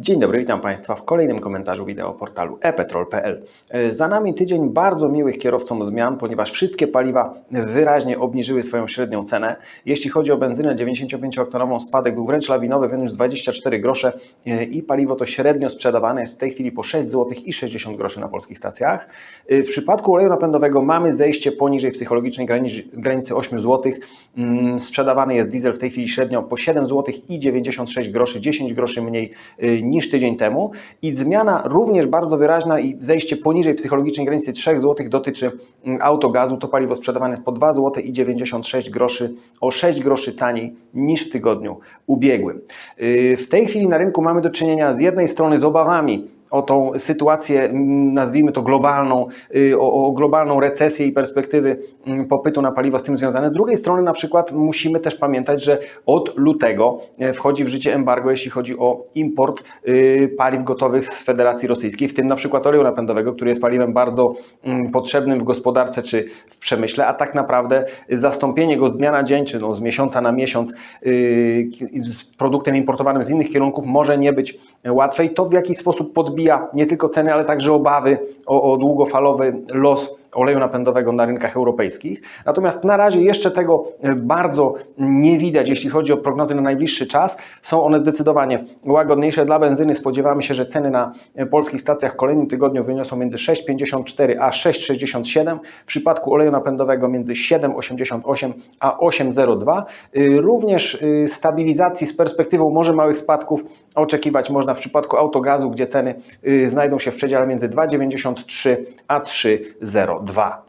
Dzień dobry, witam Państwa w kolejnym komentarzu wideo portalu epetrol.pl. E, Za nami tydzień bardzo miłych kierowcom zmian, ponieważ wszystkie paliwa wyraźnie obniżyły swoją średnią cenę. Jeśli chodzi o benzynę 95-oktanową, spadek był wręcz lawinowy, wyniósł 24 grosze e, i paliwo to średnio sprzedawane jest w tej chwili po 6 zł i 60 groszy na polskich stacjach. E, W przypadku oleju napędowego mamy zejście poniżej psychologicznej granicy, granicy 8 zł. Mm, Sprzedawany jest diesel w tej chwili średnio po 7 zł i 96 groszy, 10 groszy mniej niż tydzień temu. I zmiana również bardzo wyraźna i zejście poniżej psychologicznej granicy 3 zł dotyczy mm, autogazu. To paliwo sprzedawane po 2 zł i 96 groszy, o 6 groszy taniej niż w tygodniu ubiegłym. Y, W tej chwili na rynku mamy do czynienia z jednej strony z obawami o tą sytuację, mm, nazwijmy to globalną, y, o, o globalną recesję i perspektywy mm, popytu na paliwo z tym związane. Z drugiej strony na przykład musimy też pamiętać, że od lutego e, wchodzi w życie embargo, jeśli chodzi o import y, paliw gotowych z Federacji Rosyjskiej, w tym na przykład oleju napędowego, który jest paliwem bardzo mm, potrzebnym w gospodarce czy w przemyśle, a tak naprawdę zastąpienie go z dnia na dzień, czy no z miesiąca na miesiąc y, z produktem importowanym z innych kierunków może nie być łatwe i to w jakiś sposób podbija nie tylko ceny, ale także obawy o, o długofalowy los oleju napędowego na rynkach europejskich. Natomiast na razie jeszcze tego e, bardzo nie widać, jeśli chodzi o prognozy na najbliższy czas. Są one zdecydowanie łagodniejsze. Dla benzyny spodziewamy się, że ceny na e, polskich stacjach w kolejnym tygodniu wyniosą między 6,54 a 6,67. W przypadku oleju napędowego między 7,88 a 8,02. Y, Również stabilizacji z perspektywą może małych spadków oczekiwać można w przypadku autogazu, gdzie ceny znajdą się w przedziale między 2,93 a dwa.